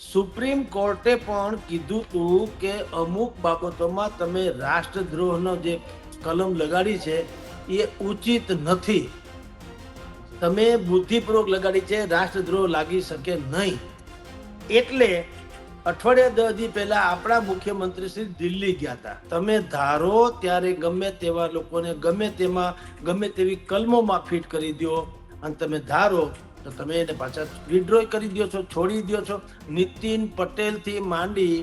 Supreme કોર્ટે પણ કીધું તું કે અમુક બાબતોમાં તમે રાષ્ટ્રદ્રોહનો જે કલમ લગાડી છે, એ ઉચિત નથી. તમે બુદ્ધિપૂર્વક લગાડી છે, રાષ્ટ્રદ્રોહ લાગી શકે નહીં. એટલે અઠવાડિયા દસ દી પહેલા આપણા મુખ્યમંત્રી શ્રી દિલ્હી ગયા હતા. તમે ધારો ત્યારે ગમે તેવા લોકોને ગમે તેમાં, ગમે તેવી કલમોમાં ફિટ કરી દો અને તમે ધારો તો તમે એને પાછા વિડ્રો કરી દો છો છોડી દો છો. નીતિન પટેલથી માંડી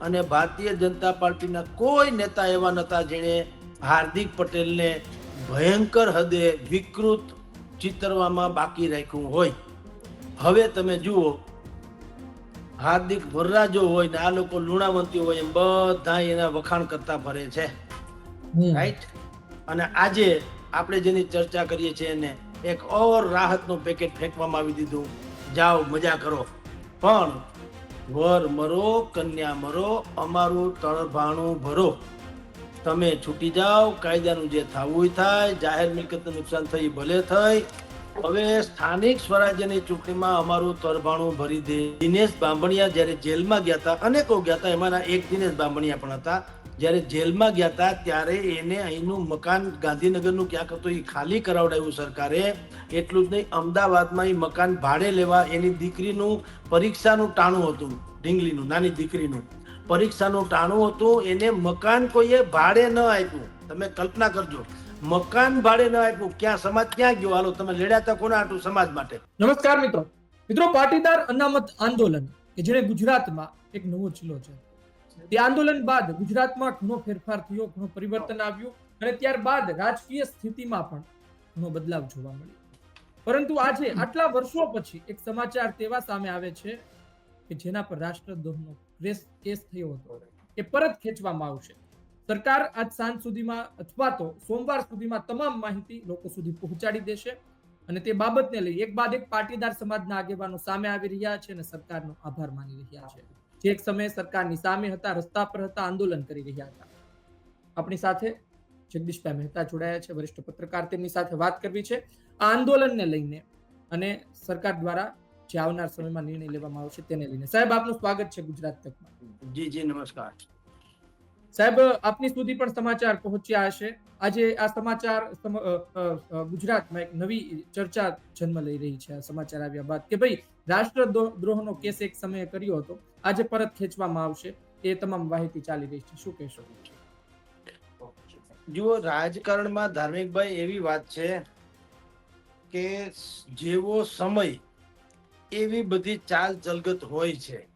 અને ભારતીય જનતા પાર્ટીના કોઈ નેતા એવા નતા જેણે હાર્દિક પટેલને ભયંકર હદે વિકૃત ચિતરવામાં બાકી રાખ્યું હોય. હવે તમે જુઓ હાર્દિક વરરાજો હોય ને આ લોકો લુણાવંતી હોય એમ બધા એના વખાણ કરતા ફરે છે. રાઈટ અને આજે આપણે જેની ચર્ચા કરીએ છીએ એને એક ઓર રાહતનું પેકેટ ફેંકવામાં આવી દીધું. જાઓ, મજા કરો. પણ વર મરો, કન્યા મરો, અમારું તળભાણું ભરો. તમે છૂટી જાઓ, કાયદાનું જે થવું થાય, જાહેર મિલકતનું નુકસાન થઈ, ભલે થઈ. હવે સ્થાનિક સ્વરાજ્યની ચૂંટણીમાં અમારું તરભાણું ભરી દે. દિનેશ બાંભણિયા જ્યારે જેલમાં ગયા હતા, અનેકો ગયા હતા, એમાંના એક દિનેશ બાંભણિયા પણ હતા. જ્યારે જેલમાં ગયા હતા, ત્યારે એને અહીંનું મકાન ગાંધીનગરનું ક્યાંક હતું, એ ખાલી કરાવડાવ્યું સરકારે. એટલું જ નહીં, અમદાવાદમાં એ મકાન ભાડે લેવા એની દીકરીનું પરીક્ષાનું ટાણું હતું, ઢીંગલીનું, નાની દીકરીનું. પરીક્ષાનું ટાણું હતું, એને મકાન કોઈએ ભાડે ન આપ્યું. તમે કલ્પના કરજો, મકાન ભાડે ન આપ્યું. ક્યાં સમાજ ક્યાં ગયો? હાલો, તમે લડ્યા તા કોના આટલું સમાજ માટે? નમસ્કાર મિત્રો. મિત્રો, પાટીદાર અનામત આંદોલન, કે જેને ગુજરાતમાં એક નવો ચીલો છે. તે આંદોલન બાદ ગુજરાતમાં ઘણો ફેરફાર થયો, ઘણો પરિવર્તન આવ્યું અને ત્યારબાદ રાજકીય સ્થિતિમાં પણ ઘણો બદલાવ જોવા મળ્યો. પરંતુ આજે આટલા વર્ષો પછી એક સમાચાર તેવા સામે આવે છે કે જેના પર રાષ્ટ્રદ્રોહનો કેસ થયો હતો એ પરત ખેંચવામાં આવશે. સરકાર આજ સાંજ સુધીમાં અથવા તો સોમવાર સુધીમાં તમામ માહિતી લોકો સુધી પહોંચાડી દેશે અને તે બાબતને લઈ એક બાદ એક પાટીદાર સમાજના આગેવાનો સામે આવી રહ્યા છે અને સરકારનો આભાર માની રહ્યા છે. જે એક સમયે સરકારની સામે હતા રસ્તા પર હતા આંદોલન કરી રહ્યા હતા. આપણી સાથે જગદીશભાઈ મહેતા જોડાયા છે વરિષ્ઠ પત્રકાર તેમની સાથે વાત કરવી છે. આ આંદોલનને લઈને અને સરકાર દ્વારા જે આવનાર સમયમાં નિર્ણય લેવામાં આવશે તેને લઈને. સાહેબ આપનું સ્વાગત છે ગુજરાત તકમાં. જી જી નમસ્કાર. સાહેબ આપની સુધી પણ સમાચાર પહોંચ્યા હશે. આજે આ સમાચાર ગુજરાતમાં એક નવી ચર્ચા જન્મ લઈ રહી છે. આ સમાચાર આવ્યા બાદ કે ભાઈ રાષ્ટ્રદ્રોહનો કેસ એક સમયે કર્યો હતો. આજે પરત ખેંચવામાં આવશે. એ તમામ માહિતી ચાલી રહી છે. શું કહેશો? જુઓ, રાજકારણમાં ધાર્મિકભાઈ એવી વાત છે કે જેવો સમય એવી બધી ચાલ ચલગત હોય છે.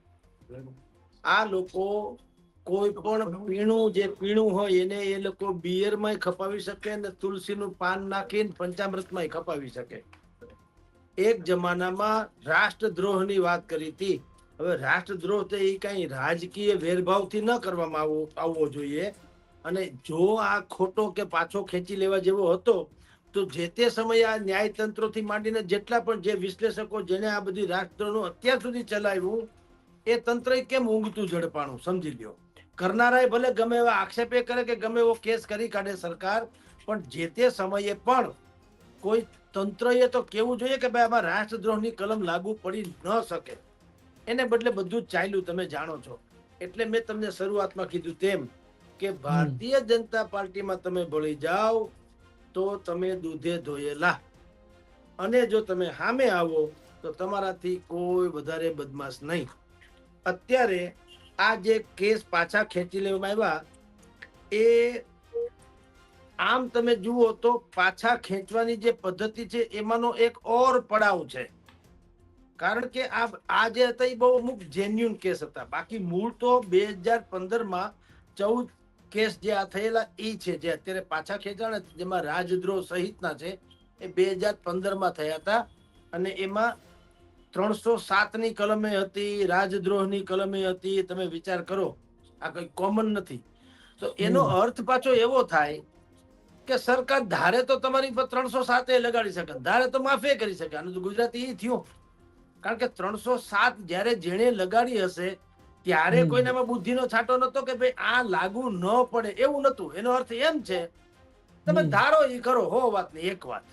આ લોકો કોઈ પણ પીણું, જે પીણું હોય એને એ લોકો બિયરમાં ખપાવી શકે અને તુલસીનું પાન નાખીને પંચામૃતમાં ખપાવી શકે. એક જમાનામાં રાષ્ટ્રદ્રોહની વાત કરી હતી. હવે રાષ્ટ્રદ્રોહ તો એ કઈ રાજકીય વેરભાવથી ન કરવામાં આવવો આવવો જોઈએ. અને જો આ ખોટો કે પાછો ખેંચી લેવા જેવો હતો, તો જે તે સમયે આ ન્યાયતંત્રોથી માંડીને જેટલા પણ જે વિશ્લેષકો જેને આ બધી રાષ્ટ્રનું અત્યાર સુધી ચલાવ્યું, એ તંત્ર કેમ ઊંઘતું ઝડપાણું? સમજી લ્યો. કરનારાએ ભલે ગમે એવા આક્ષેપે કરે કે ગમે એવો કેસ કરી કાઢે સરકાર, પણ જે તે સમયે પણ કોઈ તંત્રએ તો કેવું જોઈએ કે ભાઈ આમાં રાષ્ટ્રદ્રોહની કલમ લાગુ પડી ન શકે. એને બદલે બધું જ ચાલ્યું તમે જાણો છો. એટલે મેં તમને શરૂઆતમાં કીધું તેમ કે ભારતીય જનતા પાર્ટીમાં તમે ભળી જાઓ તો તમે દૂધે ધોયેલા. અને જો તમે સામે આવો તો તમારાથી કોઈ વધારે બદમાશ નહીં. અત્યારે આ જે કેસ પાછા ખેંચી લેવામાં આવ્યા એ આમ તમે જુઓ તો પાછા ખેંચવાની જે પદ્ધતિ છે એમાંનો એક ઓર પડાવ છે. કારણ કે આ આ જે હતા એ બહુ અમુક જેન્યુન કેસ હતા. બાકી મૂળ તો બે હજાર પંદરમાં ચૌદ કેસ જે આ થયેલા એ છે જે અત્યારે પાછા ખેંચાણ જેમાં રાજદ્રોહ સહિતના છે એ બે હજાર પંદરમાં થયા હતા. અને એમાં ત્રણસો સાતની કલમે હતી રાજદ્રોહની કલમે હતી તમે વિચાર કરો આ કંઈ કોમન નથી. તો એનો અર્થ પાછો એવો થાય કે સરકાર ધારે તો તમારી પર ત્રણસો સાતે લગાડી શકે ધારે તો માફે કરી શકે. અને ગુજરાતી એ થયું. કારણ કે ત્રણસો સાત જ્યારે જેણે લગાડી હશે ત્યારે. કોઈનામાં બુદ્ધિનો છાંટો નતો કે ભાઈ આ લાગુ ન પડે એવું નતું એનો અર્થ એમ છે તમે. ધારો એ કરો હો વાત ને એક વાત.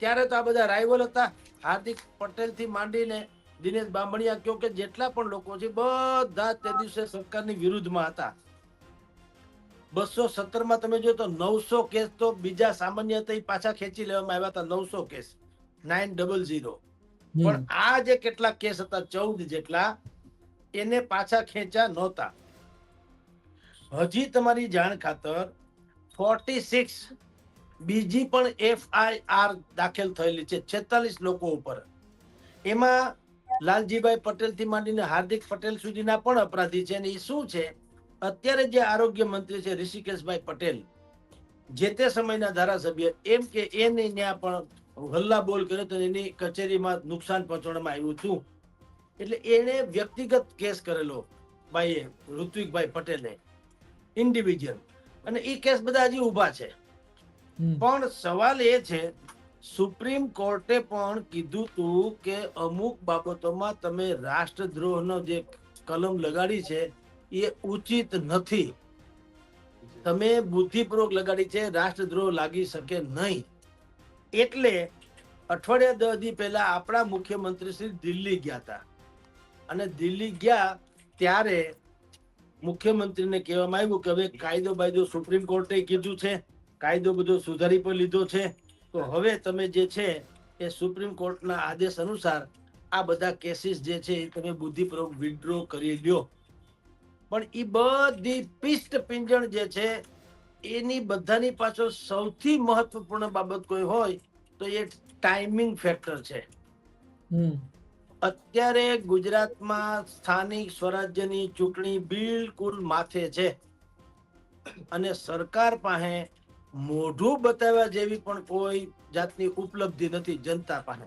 ત્યારે તો આ બધા રાઇવલ હતા હાર્દિક પટેલથી માંડીને દિનેશ બામણિયા કયો કે જેટલા પણ લોકો છે બધા તે દિવસે સરકારની વિરુદ્ધમાં હતા. બસો સત્તરમાં તમે જો તો નવસો કેસ તો બીજા સામાન્ય પાછા ખેંચી લેવામાં આવ્યા હતા નવસો કેસ. Nine double zero. પણ આ જે કેટલા કેસ હતા, ચૌદ જેટલા, એને પાછા ખેંચ્યા નહોતા. હજી તમારી જાણ ખાતર ફોર્ટી સિક્સ બીજી પણ એફઆઈઆર દાખલ થયેલી છે, છેતાલીસ લોકો ઉપર. એમાં લાલજીભાઈ પટેલથી માંડીને હાર્દિક પટેલ સુધીના પણ અપરાધી છે અને એ શું છે? અત્યારે જે આરોગ્ય મંત્રી છે ઋષિકેશભાઈ પટેલ, જે તે સમયના ધારાસભ્ય, એમ કે એને ત્યાં પણ હલ્લા બોલ કર્યો તો એની કચેરીમાં નુકસાન પહોંચાડવામાં આવ્યું હતું એટલે એને વ્યક્તિગત કેસ કરેલો ભાઈએ ઋત્વિકભાઈ પટેલે ઇન્ડિવિજ્યુઅલ અને એ કેસ બધા હજી ઊભા છે. પણ સવાલ એ છે સુપ્રીમ કોર્ટે પણ કીધું તું કે અમુક બાબતોમાં તમે રાષ્ટ્રદ્રોહનો જે કલમ લગાડી છે એ ઉચિત નથી. તમે બુદ્ધિપૂર્વક લગાડી છે રાષ્ટ્રદ્રોહ લાગી શકે નહીં. એટલે અઠવાડિયા દસ દી પહેલા આપણા મુખ્યમંત્રી શ્રી દિલ્હી ગયા હતા. અને દિલ્હી ગયા ત્યારે મુખ્યમંત્રીને કહેવામાં આવ્યું કે હવે કાયદો બાયદો સુપ્રીમ કોર્ટે કીધું છે, કાયદો બધો સુધારી પણ લીધો છે. તો હવે તમે જે છે એ સુપ્રીમ કોર્ટના આદેશ અનુસાર આ બધા કેસીસ જે છે એ તમે બુદ્ધિપૂર્વક વિડ્રો કરી લ્યો. પણ એ બધી પિસ્ટ પિંજણ જે છે એની બધાની પાછળ સૌથી મહત્વપૂર્ણ બાબત કોઈ હોય તો એ ટાઈમિંગ ફેક્ટર છે. અત્યારે ગુજરાતમાં સ્થાનિક સ્વરાજ્યની ચૂંટણી બિલકુલ માથે છે. અને સરકાર પાસે મોઢું બતાવ્યા જેવી પણ કોઈ જાતની ઉપલબ્ધિ નથી જનતા પાસે.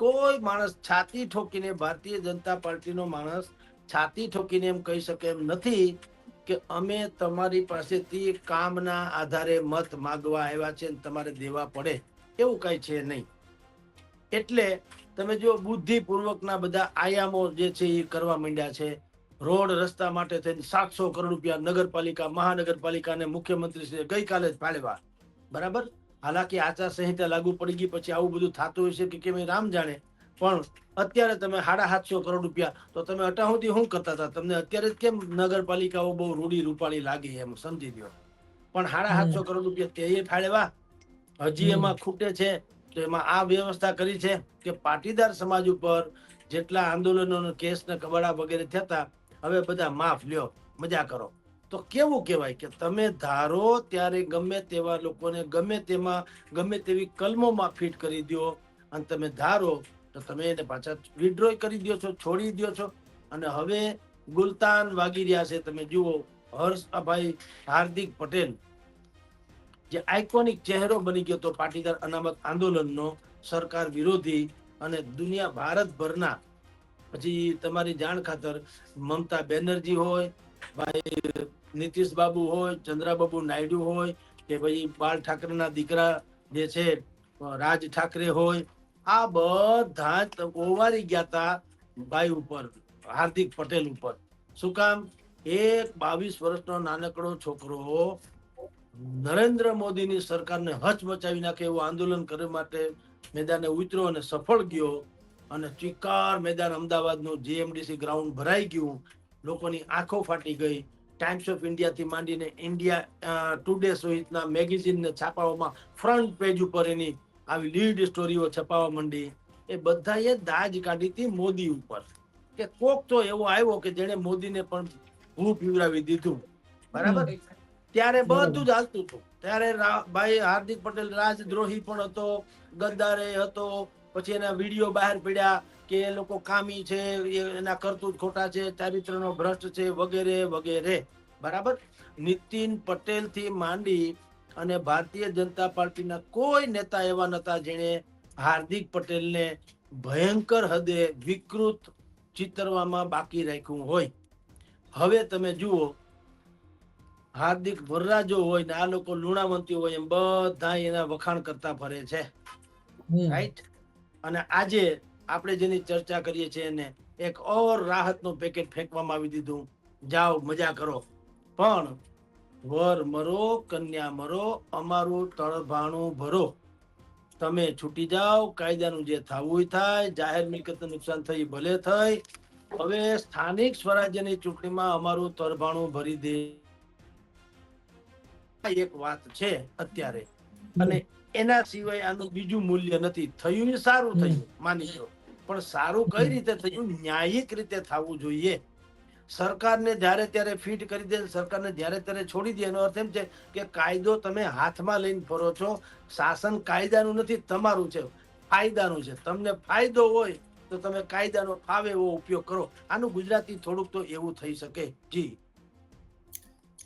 કોઈ માણસ છાતી ઠોકીને ભારતીય જનતા પાર્ટીનો માણસ છાતી ઠોકીને એમ કહી શકે એમ નથી કે અમે તમારી પાસેથી કામના આધારે મત માગવા આવ્યા છે તમારે દેવા પડે, એવું કઈ છે નહીં. એટલે તમે જો બુદ્ધિપૂર્વકના બધા આયામો જે છે એ કરવા માંડ્યા છે. રોડ રસ્તા માટે થઈને સાતસો કરોડ રૂપિયા નગરપાલિકા મહાનગરપાલિકાને મુખ્યમંત્રી ગઈકાલે જ ફાળવા બરાબર? હાલાકી આચાર સંહિતા લાગુ પડી ગઈ, પછી આવું બધું થતું હોય છે કે કેમ રામ જાણે. પણ અત્યારે તમે સાડા સાતસો કરોડ રૂપિયા તો તમે અટાહુથી શું કરતા હતા? તમને અત્યારે કેમ નગરપાલિકાઓ બહુ રૂડી રૂપાળી લાગી એમ સમજી દો પણ સાડા સાતસો કરોડ રૂપિયા તે ફાળવા હજી એમાં ખૂટે છે તો એમાં આ વ્યવસ્થા કરી છે કે પાટીદાર સમાજ ઉપર જેટલા આંદોલનો કેસ ને કબાડા વગેરે થતા હવે બધા માફ લ્યો મજા કરો. તો કેવું કહેવાય કે તમે ધારો ત્યારે ગમે તેવા લોકોને ગમે તેમાં ગમે તેવી કલમોમાં ફિટ કરી દો અને તમે ધારો તો તમે એને પાછા વિડ્રો કરી દો છો, છોડી દો છો. અને હવે ગુલતાન વાગી રહ્યા છે. તમે જુઓ, હર્ષભાઈ હાર્દિક પટેલ, જે આઇકોનિક ચહેરો બની ગયો તો પાટીદાર અનામત આંદોલનનો સરકાર વિરોધી અને દુનિયા ભારતભરના, પછી તમારી જાણ ખાતર મમતા બેનર્જી હોય, ભાઈ નીતિશ બાબુ હોય, ચંદ્રાબાબુ નાયડુ હોય, કે ભાઈ બાળ ઠાકરેના દીકરા જે છે, રાજ ઠાકરે હોય આ બધા ઓવારી ગયા હતા ભાઈ ઉપર, હાર્દિક પટેલ ઉપર. શું કામ? એક બાવીસ વર્ષનો નાનકડો છોકરો નરેન્દ્ર મોદીની સરકારને હચમચાવી નાખે એવું આંદોલન કરવા માટે મેદાને ઉતર્યો અને સફળ ગયો અને ચિકાર મેદાન અમદાવાદનું જીએમડીસી ગ્રાઉન્ડ ભરાઈ ગયું. લોકોની આંખો ફાટી ગઈ. ટાઈમ્સ ઓફ ઇન્ડિયાથી માંડીને ઇન્ડિયા ટુડે સહિતના મેગેઝિનને છાપાઓમાં ફ્રન્ટ પેજ ઉપર એની આવી લીડ સ્ટોરીઓ છપાવા માંડી એ બધાએ દાજ કાઢી હતી મોદી ઉપર. કે કોક તો એવો આવ્યો કે જેણે મોદીને પણ ભૂ પીવડાવી દીધું. બરાબર? ત્યારે બધું જ હાલતું હતું. ત્યારે ભાઈ હાર્દિક પટેલ રાજદ્રોહી પણ હતો ગદ્દારે હતો પછી એના વીડિયો બહાર પડ્યા કે એ લોકો કામી છે એના કરતૂત ખોટા છે ચારિત્રનો ભ્રષ્ટ છે વગેરે વગેરે. બરાબર? નીતિન પટેલથી માંડી અને ભારતીય જનતા પાર્ટીના કોઈ નેતા એવા નતા જેણે હાર્દિક પટેલને ભયંકર હદે વિકૃત ચિતરવામાં બાકી રાખ્યું હોય. હવે તમે જુઓ હાર્દિક વરરાજો હોય ને આ લોકો લુણાવંતી હોય એમ બધા એના વખાણ કરતા ફરે છે. રાઈટ અને આજે આપણે જેની ચર્ચા કરીએ છીએ એને એક ઓર રાહતનું પેકેટ ફેંકવામાં આવી દીધું. જાઓ મજા કરો. પણ વર મરો, કન્યા મરો, અમારું તળભાણું ભરો. તમે છૂટી જાઓ, કાયદાનું જે થવું થાય, જાહેર મિલકતને નુકસાન થઈ, ભલે થઈ, હવે સ્થાનિક સ્વરાજ્યની ચૂંટણીમાં અમારું તરભાણું ભરી દે. એક વાત છે અત્યારે. અને એના સિવાય આનું બીજું મૂલ્ય નથી. થયું ને સારું થયું, માની લો. પણ સારું કઈ રીતે થયું? ન્યાયિક રીતે થવું જોઈએ. સરકારને જ્યારે ત્યારે ફિટ કરી દે સરકારને જ્યારે ત્યારે છોડી દે, એનો અર્થ એમ છે કે કાયદો તમે હાથમાં લઈને ફરો છો. શાસન કાયદાનું નથી, તમારું છે. ફાયદાનું છે. તમને ફાયદો હોય તો તમે કાયદાનો ફાવે એવો ઉપયોગ કરો. આનું ગુજરાતી થોડુંક તો એવું થઈ શકે. જી.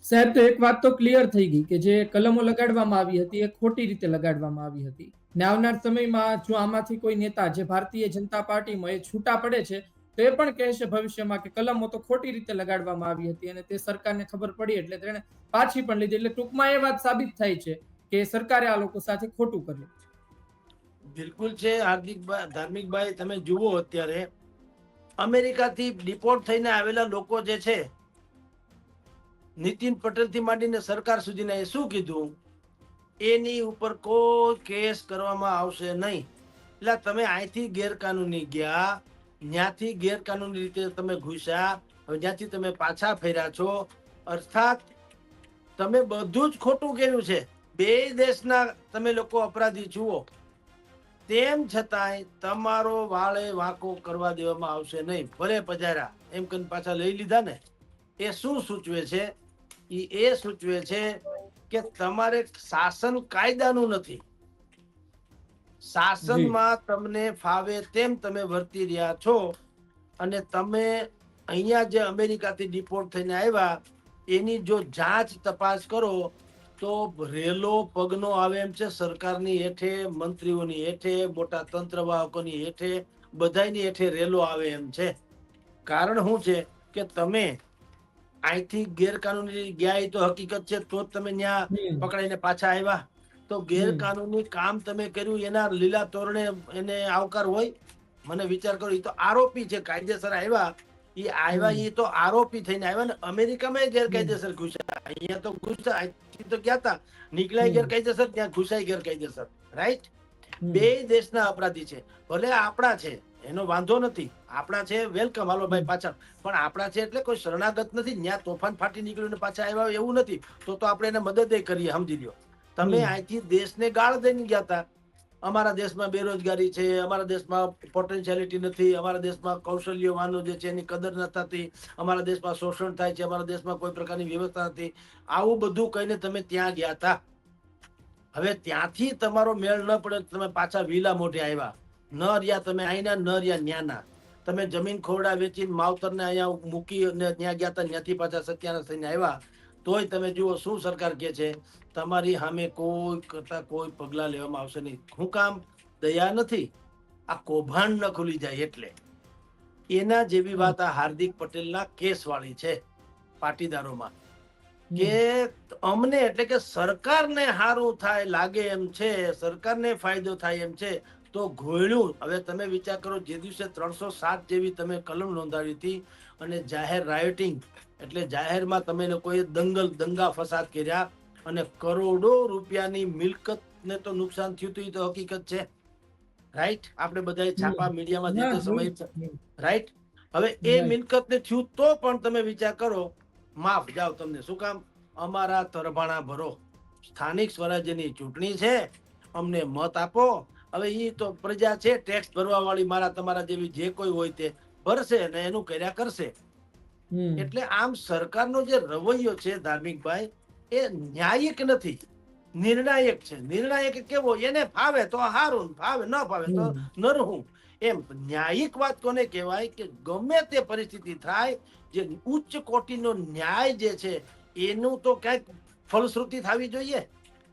સાહેબ, તો એક વાત તો ક્લિયર થઈ ગઈ કે જે કલમો લગાડવામાં આવી હતી, એ ખોટી રીતે લગાડવામાં આવી હતી. ને આવનાર સમયમાં જો આમાંથી કોઈ નેતા, જે ભારતીય જનતા પાર્ટીમાં એ છૂટા પડે છે તો એ પણ કહેશે ભવિષ્યમાં કે કલમો તો ખોટી રીતે લગાડવામાં આવી હતી અને તે સરકારને ખબર પડી એટલે તેણે પાછી પણ લીધી. એટલે ટૂંકમાં એ વાત સાબિત થાય છે કે સરકારે આ લોકો સાથે ખોટું કર્યું બિલકુલ છે. હાર્દિક ધાર્મિકભાઈ તમે જુઓ અત્યારે, અમેરિકાથી ડિપોર્ટ થઈને આવેલા લોકો જે છે, નીતિન પટેલથી માંડીને સરકાર સુધીના એ શું કીધું? એની ઉપર કોઈ કેસ કરવામાં આવશે નહીં. એટલે તમે અહીંથી ગેરકાનૂની ગયા ત્યાંથી ગેરકાનૂની રીતે તમે ઘૂસ્યા, હવે જ્યાંથી તમે પાછા ફર્યા છો, અર્થાત તમે બધું જ ખોટું કર્યું છે. બે દેશના તમે લોકો અપરાધી જુઓ. તેમ છતાંય તમારો વાળે વાંકો કરવા દેવામાં આવશે નહીં. ભલે પજાર્યા એમ કરીને પાછા લઈ લીધા ને. એ શું સૂચવે છે? એ સૂચવે છે કે તમારે શાસન કાયદાનું નથી. શાસનમાં તમને ફાવે તેમ તમે વર્તી રહ્યા છો. અને તમે અહીંયા જે અમેરિકાથી ડિપોર્ટ થઈને આવ્યા એની જો જાંચ તપાસ કરો તો રેલો પગનો આવે એમ છે સરકારની હેઠે મંત્રીઓની હેઠે મોટા તંત્રવાહકોની હેઠે બધાયની હેઠે રેલો આવે એમ છે. કારણ શું છે કે તમે અહીંથી ગેરકાનૂની ગયા એ તો હકીકત છે તો જ તમે ત્યાં. પકડાઈને પાછા આવ્યા. તો ગેરકાનૂની કામ તમે કર્યું એના લીલા તોરણે એને આવકાર હોય? મને વિચાર કરો એ તો આરોપી છે કાયદેસર આવ્યા. એ આવ્યા એ તો આરોપી થઈને આવ્યા ને અમેરિકામાં ગેરકાયદેસર ઘૂસ્યા. અહીંયા તો અહીંથી તો ગયા હતા નીકળાય ગેરકાયદેસર ત્યાં ઘૂસાય ગેરકાયદેસર. રાઈટ બે દેશના અપરાધી છે. ભલે આપણા છે એનો વાંધો નથી. આપણા છે વેલકમ હાલો ભાઈ પાછા પણ આપણા છે એટલે કોઈ શરણાગત નથી. ત્યાં તોફાન ફાટી નીકળ્યું ને પાછા આવ્યા એવું નથી. તો તો આપણે એને મદદ કરીએ સમજી લ્યો. તમે. અહીંથી દેશને ગાળ દઈને ગયા હતા અમારા દેશમાં બેરોજગારી છે અમારા દેશમાં પોટેન્શિયાલિટી નથી અમારા દેશમાં કૌશલ્યવાનો જે છે એની કદર ન થતી અમારા દેશમાં શોષણ થાય છે અમારા દેશમાં કોઈ પ્રકારની વ્યવસ્થા નથી. આવું બધું કહીને તમે ત્યાં ગયા હતા હવે ત્યાંથી તમારો મેળ ન પડે તમે પાછા વિલા મોઢે આવ્યા. ન રહ્યા તમે અહીંના ન રહ્યા ન્યાના તમે જમીન ખોરડા વેચીને માવતરને અહીંયા મૂકી અને ત્યાં ગયા હતા ત્યાંથી પાછા સત્યાના થઈને આવ્યા. તોય તમે જુઓ શું સરકાર કે છે? તમારી સામે કોઈ કરતા કોઈ પગલા લેવામાં આવશે નહીં. શું કામ દયા નથી. આ કૌભાંડ ન ખુલી જાય એટલે. એના જેવી વાત આ હાર્દિક પટેલના કેસ વાળી છે પાટીદારોમાં. કે અમને એટલે કે સરકારને સારું થાય લાગે એમ છે સરકારને ફાયદો થાય એમ છે તો ઘોયણું હવે તમે વિચાર કરો જે દિવસે ત્રણસો સાત જેવી તમે કલમ નોંધાવી હતી અને જાહેર રાયોટિંગ એટલે જાહેરમાં તમે લોકોએ દંગલ દંગા ફસાદ કર્યા અને કરોડો રૂપિયાની મિલકતને તો નુકસાન થયું હતું એ તો હકીકત છે. રાઈટ આપણે બધા છાપા મીડિયામાં જે સમય રાઈટ હવે એ મિલકતને થયું તો પણ તમે વિચાર કરો માફ જાઓ તમને શું કામ? અમારા તરભાણા ભરો. સ્થાનિક સ્વરાજ્યની ચૂંટણી છે અમને મત આપો. હવે એ તો પ્રજા છે ટેક્સ ભરવા વાળી મારા તમારા જેવી જે કોઈ હોય તે ભરશે અને એનું કર્યા કરશે. એટલે આમ સરકારનો જે રવૈયો છે ધાર્મિકભાઈ એ ન્યાયિક નથી. નિર્ણાયક છે. નિર્ણાયક કેવો? એને ફાવે તો હારું ફાવે ન ફાવે તો નરહું એમ ન્યાયિક વાત કોને કહેવાય કે ગમે તે પરિસ્થિતિ થાય જે ઉચ્ચ કોટીનો ન્યાય જે છે એનું તો ક્યાંક ફલશ્રુતિ થવી જોઈએ.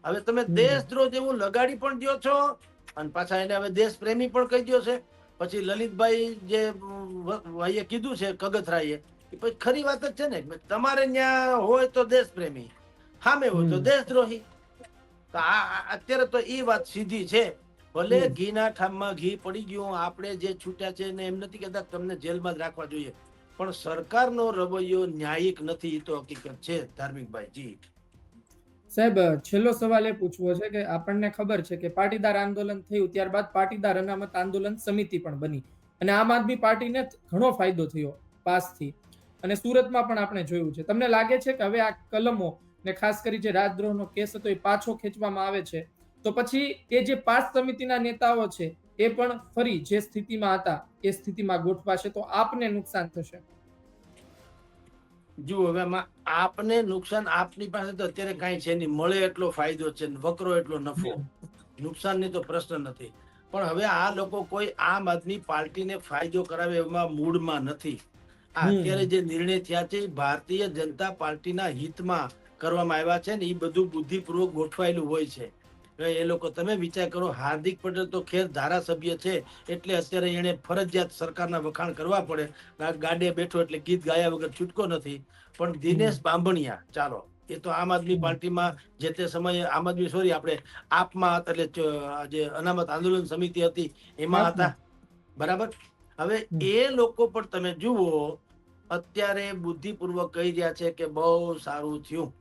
હવે તમે. દેશદ્રોહ જેવું લગાડી પણ દો છો અને પાછા એને હવે દેશ પ્રેમી પણ કહી દો છે. પછી લલિતભાઈ જે ભાઈએ કીધું છે કગથરાઈએ એ પછી ખરી વાત જ છે ને તમારે ત્યાં હોય તો દેશ પ્રેમી સામે હોય તો દેશદ્રોહી. તો આ અત્યારે તો એ વાત સીધી છે. ભલે ઘીના ઠામમાં ઘી પડી ગયું આપણે જે છૂટ્યા છે ને એમ નથી કહેતા તમને જેલમાં જ રાખવા જોઈએ. પણ સરકારનો રવૈયો ન્યાયિક નથી એ તો હકીકત છે ધાર્મિકભાઈજી. સાહેબ છેલ્લો સવાલ એ પૂછવો છે કે આપણને ખબર છે કે પાટીદાર આંદોલન થયું ત્યારબાદ પાટીદાર અનામત આંદોલન સમિતિ પણ બની. અને આમ આદમી પાર્ટીને ઘણો ફાયદો થયો પાસથી. અને સુરતમાં પણ આપણે જોયું છે. તમને લાગે છે કે હવે આ કલમો ને ખાસ કરી જે રાજદ્રોહનો કેસ હતો એ પાછો ખેંચવામાં આવે છે? તો પછી એ જે પાસ સમિતિના નેતાઓ છે, એ પણ ફરી જે સ્થિતિમાં હતા, એ સ્થિતિમાં ગોઠવાશે. તો આપને નુકસાન થશે. જુઓ, હવે આપને નુકસાન આપની પાસે તો અત્યારે કાંઈ છે નહીં. મળે એટલો ફાયદો છે વકરો એટલો નફો. નુકસાનની તો પ્રશ્ન નથી. પણ હવે આ લોકો કોઈ આમ આદમી પાર્ટીને ફાયદો કરાવે એમાં મૂડમાં નથી. અત્યારે જે નિર્ણય થયા છે ભારતીય જનતા પાર્ટીના હિતમાં કરવામાં આવ્યા છે ને એ બધું બુદ્ધિપૂર્વક ગોઠવાયેલું હોય છે. એ લોકો તમે વિચાર કરો હાર્દિક પટેલ તો ખેર ધારાસભ્ય છે એટલે અત્યારે એને ફરજિયાત સરકારના વખાણ કરવા પડે. ગાડે બેઠો એટલે ગીત ગાયા વગર છૂટકો નથી. પણ દિનેશ બાંભણિયા ચાલો એ તો આમ આદમી. પાર્ટીમાં જે તે સમયે આમ આદમી સોરી આપણે આપમાં એટલે જે અનામત આંદોલન સમિતિ હતી એમાં હતા. બરાબર? હવે. એ લોકો પણ તમે જુઓ અત્યારે બુદ્ધિપૂર્વક કહી રહ્યા છે કે બહુ સારું થયું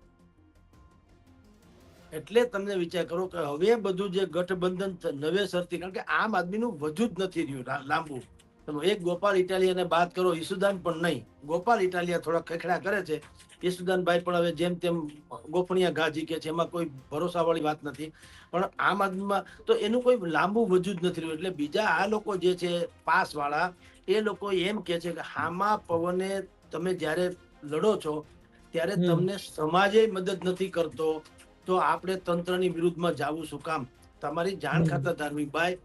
એટલે તમને વિચાર કરો કે હવે બધું જે ગઠબંધન નવેસરથી કારણ કે આમ આદમીનું જ નથી રહ્યું લાંબુ તમે એક ગોપાલ ઇટાલિયાને બાદ કરો ઈસુદાન પણ નહીં. ગોપાલ ઇટાલિયા થોડા ખેખડા કરે છે. ઈસુદાનભાઈ પણ હવે જેમ તેમ ગોપણીયા ઘા કે છે એમાં કોઈ ભરોસાવાળી વાત નથી. પણ આમ આદમીમાં તો એનું કોઈ લાંબુ વજૂદ નથી રહ્યું. એટલે બીજા આ લોકો જે છે પાસવાળા એ લોકો એમ કે છે કે હામા પવને તમે જ્યારે લડો છો ત્યારે તમને સમાજે મદદ નથી કરતો. તો આપણે તંત્રની વિરુદ્ધમાં જાવું શું કામ? તમારી જાણ ખાતા ખાતા ધાર્મિકભાઈ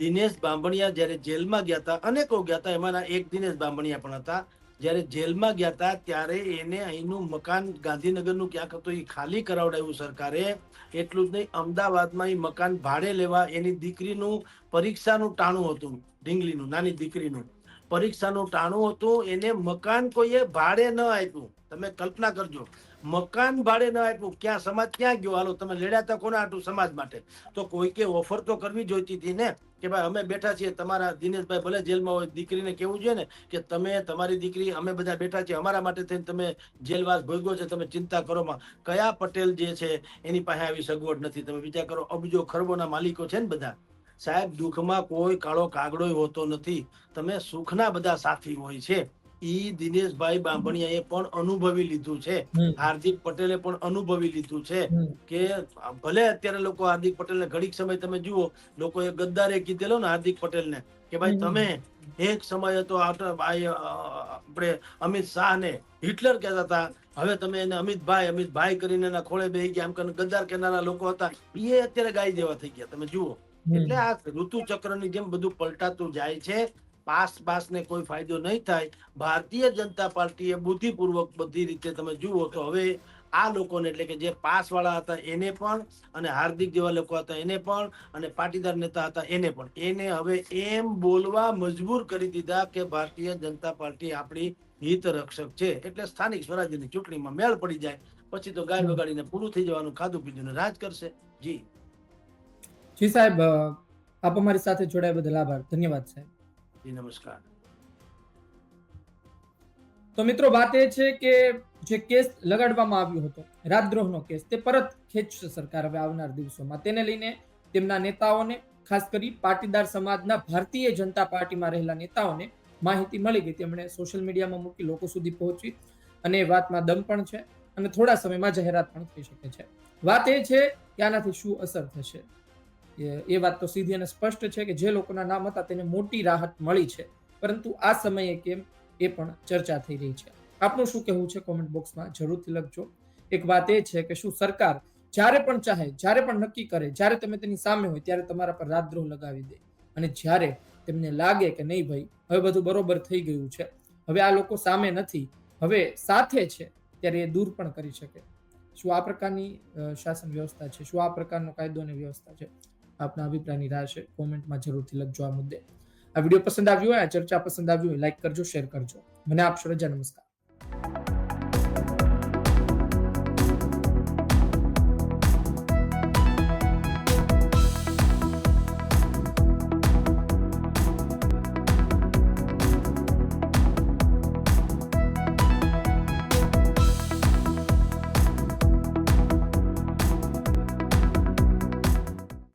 દિનેશ બાંભણિયા જ્યારે જેલમાં ગયા હતા, અનેકો ગયા હતા, એમાંના એક દિનેશ બાંભણિયા પણ હતા. જ્યારે જેલમાં ગયા હતા, ત્યારે એને અહીંનું મકાન ગાંધીનગરનું ક્યાંક હતું, એ ખાલી કરાવડાવ્યું સરકારે. એટલું જ નહીં, અમદાવાદમાં એ મકાન ભાડે લેવા એની દીકરીનું પરીક્ષાનું ટાણું હતું, ઢીંગલીનું, નાની દીકરીનું. પરીક્ષાનું ટાણું હતું, એને મકાન કોઈએ ભાડે ન આપ્યું. તમે કલ્પના કરજો, મકાન ભાડે ન આપ્યું. ક્યાં સમાજ ક્યાં ગયો? હાલો, તમે લડ્યા હતા કોના આટલું સમાજ માટે? તો કોઈકે ઓફર તો કરવી જોઈતી હતી ને? કે ભાઈ અમે બેઠા છીએ, તમારા દિનેશભાઈ ભલે જેલમાં હોય, દીકરીને કેવું જોઈએ ને કે તમે, તમારી દીકરી, અમે બધા બેઠા છીએ, અમારા માટે થઈને તમે જેલવાસ ભોગવો છે, તમે ચિંતા કરો માં. કયા પટેલ જે છે, એની પાસે આવી સગવડ નથી. તમે વિચાર કરો અબજો ખરબોના માલિકો છે ને બધા, સાહેબ દુઃખમાં કોઈ કાળો કાગડો હોતો નથી. તમે સુખના બધા સાથી હોય છે. ઈ દિનેશભાઈ બાંભણિયાએ પણ અનુભવી લીધું છે. હાર્દિક પટેલે પણ અનુભવી લીધું છે કે ભલે અત્યારે લોકો હાર્દિક પટેલને ઘડીક સમય તમે જુઓ લોકોએ ગદ્દારે કીધેલો ને હાર્દિક પટેલને કે ભાઈ તમે એક સમય હતો આપણે અમિત શાહને હિટલર કહેતા હતા. હવે તમે એને અમિતભાઈ અમિતભાઈ કરીને એના ખોળે બે ગયા એમ કરીને ગદ્દાર કહેનારા લોકો હતા. એ અત્યારે ગાય જેવા થઈ ગયા. તમે જુઓ. એટલે આ ઋતુ ચક્રની જેમ બધું પલટાતું જાય છે. પાસ પાસને કોઈ ફાયદો નહીં થાય, ભારતીય જનતા પાર્ટીએ બુદ્ધિપૂર્વક બધી રીતે તમે જુઓ તો હવે આ લોકોને એટલે કે જે પાસ વાળા હતા એને પણ અને હાર્દિક જેવા લોકો હતા એને પણ અને પાટીદાર નેતા હતા એને પણ. એને હવે એમ બોલવા મજબૂર કરી દીધા કે ભારતીય જનતા પાર્ટી આપણી હિત રક્ષક છે. એટલે સ્થાનિક સ્વરાજ્યની ચૂંટણીમાં મેળ પડી જાય, પછી તો ગાય વગાડીને પૂરું થઈ જવાનું ખાધું પીધું રાજ કરશે. જી. જી સાહેબ આપ અમારી સાથે જોડાયા બદલ આભાર. ધન્યવાદ સાહેબ. જી, નમસ્કાર. તો મિત્રો વાત એ છે કે જે કેસ લગાડવામાં આવ્યો હતો રાજદ્રોહનો કેસ, તે પરત ખેંચશે સરકાર હવે આવનાર દિવસોમાં. તેને લઈને તેમના નેતાઓને, ખાસ કરી પાટીદાર સમાજના ભારતીય જનતા પાર્ટીમાં રહેલા નેતાઓને માહિતી મળી ગઈ. તેમણે સોશિયલ મીડિયામાં મૂકી લોકો સુધી પહોંચી અને વાતમાં દમ પણ છે અને થોડા સમયમાં જાહેરાત પણ થઈ શકે છે. વાત એ છે કે આનાથી શું અસર થશે? એ- વાત તો સીધી અને સ્પષ્ટ છે કે જે લોકોના નામ હતા તેને મોટી રાહત મળી છે. પરંતુ આ સમયે કેમ એ પણ ચર્ચા થઈ રહી છે. આપનું શું કહેવું છે કોમેન્ટ બોક્સમાં જરૂરથી લખજો. એક વાત એ છે કે શું સરકાર જ્યારે પણ ચાહે, જ્યારે પણ નક્કી કરે, જ્યારે તમે તેની સામે હોય, ત્યારે તમારા પર રાજદ્રોહ લગાવી દે. અને જ્યારે તેમને લાગે કે નહીં ભાઈ, હવે બધું બરોબર થઈ ગયું છે. હવે આ લોકો સામે નથી. હવે સાથે છે, ત્યારે એ દૂર પણ કરી શકે. શું આ પ્રકારની શાસન વ્યવસ્થા છે? શું આ પ્રકારનો કાયદો અને વ્યવસ્થા છે? આપના અભિપ્રાય નિરાશે કોમેન્ટમાં જરૂરથી લખજો આ મુદ્દે. આ વીડિયો પસંદ આવ્યો હોય, આ ચર્ચા પસંદ આવ્યું લાઈક કરજો શેર કરજો. મને આપશો રજા નમસ્કાર.